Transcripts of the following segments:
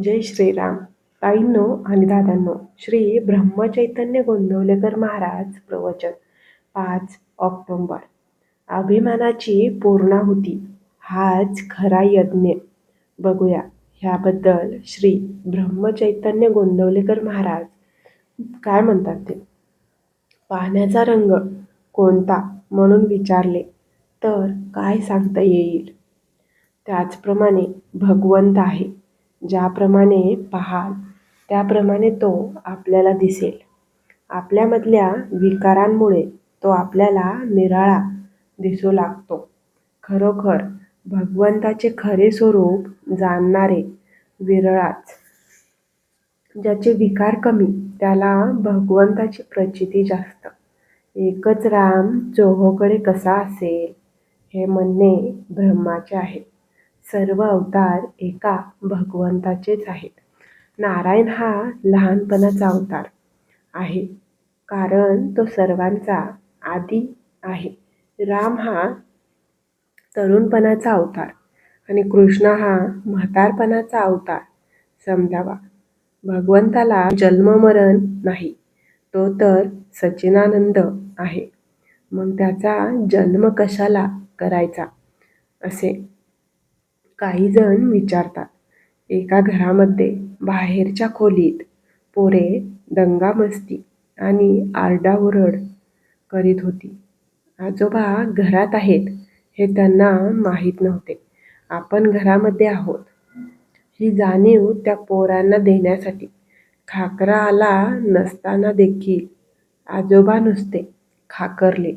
जय श्रीराम. ताईंनो आणि दादांनो श्री ब्रह्मचैतन्य गोंदवलेकर महाराज प्रवचन पाच ऑक्टोंबर. अभिमानाची पूर्णाहुती हाच खरा यज्ञ. बघूया ह्याबद्दल श्री ब्रह्मचैतन्य गोंदवलेकर महाराज काय म्हणतात ते? पाण्याचा रंग कोणता म्हणून विचारले तर काय सांगता येईल? त्याचप्रमाणे भगवंत आहे. ज्याप्रमाणे पाहाल त्याप्रमाणे तो आपल्याला दिसेल. आपल्यामधल्या विकारांमुळे तो आपल्याला निराळा दिसू लागतो. खरोखर भगवंताचे खरे स्वरूप जाणणारे विरळाच. ज्याचे विकार कमी त्याला भगवंताची प्रचिती जास्त. एकच राम चोहोकडे कसा असेल हे म्हणणे ब्रह्माचे आहे. सर्व अवतार एका भगवंताचेच आहेत. नारायण हा लहानपणाचा अवतार आहे. कारण तो सर्वांचा आदी आहे. राम हा तरुणपणाचा अवतार आणि कृष्ण हा म्हातारपणाचा अवतार. समजावा. भगवंताला जन्ममरण नाही. तो तर सचिनानंद आहे. मग त्याचा जन्म कशाला करायचा? असे काही जण विचारतात. एका घरामध्ये बाहेरच्या खोलीत पोरे दंगामस्ती आणि आरडाओरड करीत होती. आजोबा घरात आहेत हे त्यांना माहीत नव्हते. आपण घरामध्ये आहोत. ही जाणीव त्या पोरांना देण्यासाठी खाकरा आला नसताना देखील आजोबा नुसते खाकरले.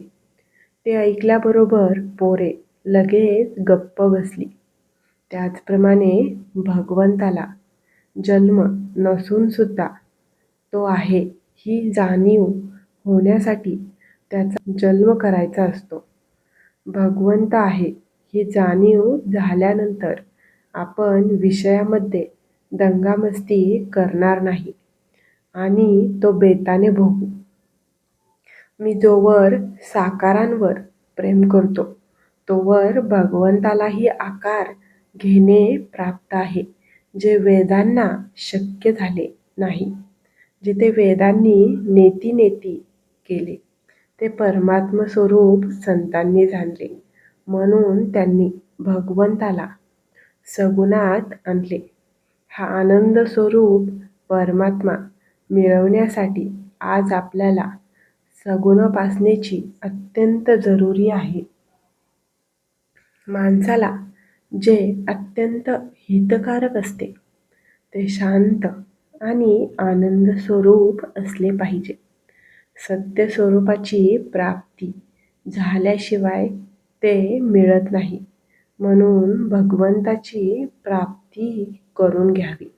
ते ऐकल्याबरोबर पोरे लगेच गप्प बसली. त्याचप्रमाणे भगवंताला जन्म नसूनसुद्धा तो आहे ही जाणीव होण्यासाठी त्याचा जन्म करायचा असतो. भगवंत आहे ही जाणीव झाल्यानंतर आपण विषयामध्ये दंगामस्ती करणार नाही आणि तो बेताने भोगू. मी जोवर साकारांवर प्रेम करतो तोवर भगवंतालाही आकार घेणे प्राप्त आहे जे वेदांना शक्य झाले नाही. जिथे वेदांनी नेती नेती केले ते परमात्म स्वरूप संतांनी जाणले म्हणून त्यांनी भगवंताला सगुणात आणले. हा आनंद स्वरूप परमात्मा मिळवण्यासाठी आज आपल्याला सगुणोपासनेची अत्यंत जरुरी आहे. माणसाला जे अत्यंत हितकारक असते ते शांत आणि आनंद स्वरूप असले पाहिजे. सत्य स्वरूपाची प्राप्ती झाल्याशिवाय ते मिळत नाही. म्हणून भगवंताची प्राप्ती करून घ्यावी.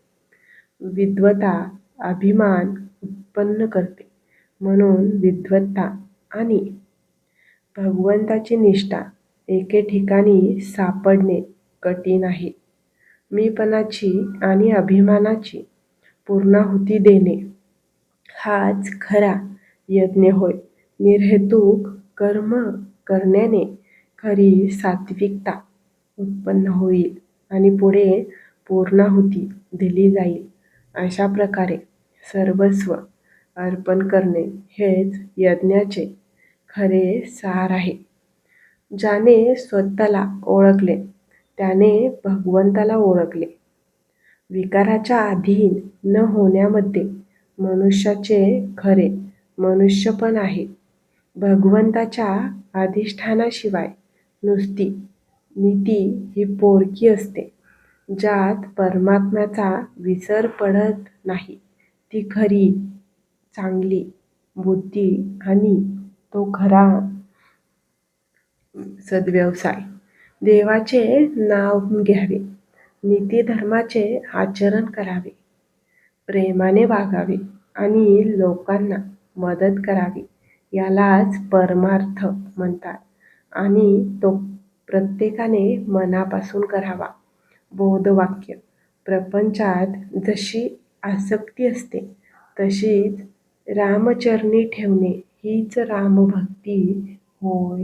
विद्वता अभिमान उत्पन्न करते. म्हणून विद्वत्ता आणि भगवंताची निष्ठा एके ठिकाणी सापडणे कठीण आहे. मीपणाची आणि अभिमानाची पूर्णाहुती देणे हाच खरा यज्ञ होय. निर्हेतुक कर्म करण्याने खरी सात्विकता उत्पन्न होईल आणि पुढे पूर्णाहुती दिली जाईल. अशा प्रकारे सर्वस्व अर्पण करणे हेच यज्ञाचे खरे सार आहे. ज्याने स्वतःला ओळखले त्याने भगवंताला ओळखले. विकाराच्या अधीन न होण्यामध्ये मनुष्याचे खरे मनुष्यपण आहे. भगवंताच्या अधिष्ठानाशिवाय नुसती नीती ही पोरकी असते. ज्यात परमात्म्याचा विसर पडत नाही ती खरी चांगली बुद्धी आणि तो खरा सद्व्यवसाय. देवाचे नाव घ्यावे. नीतिधर्माचे आचरण करावे. प्रेमाने वागावे आणि लोकांना मदत करावी. यालाच परमार्थ म्हणतात आणि तो प्रत्येकाने मनापासून करावा. बोधवाक्य. प्रपंचात जशी आसक्ती असते तशीच रामचरणी ठेवणे हीच रामभक्ती होय.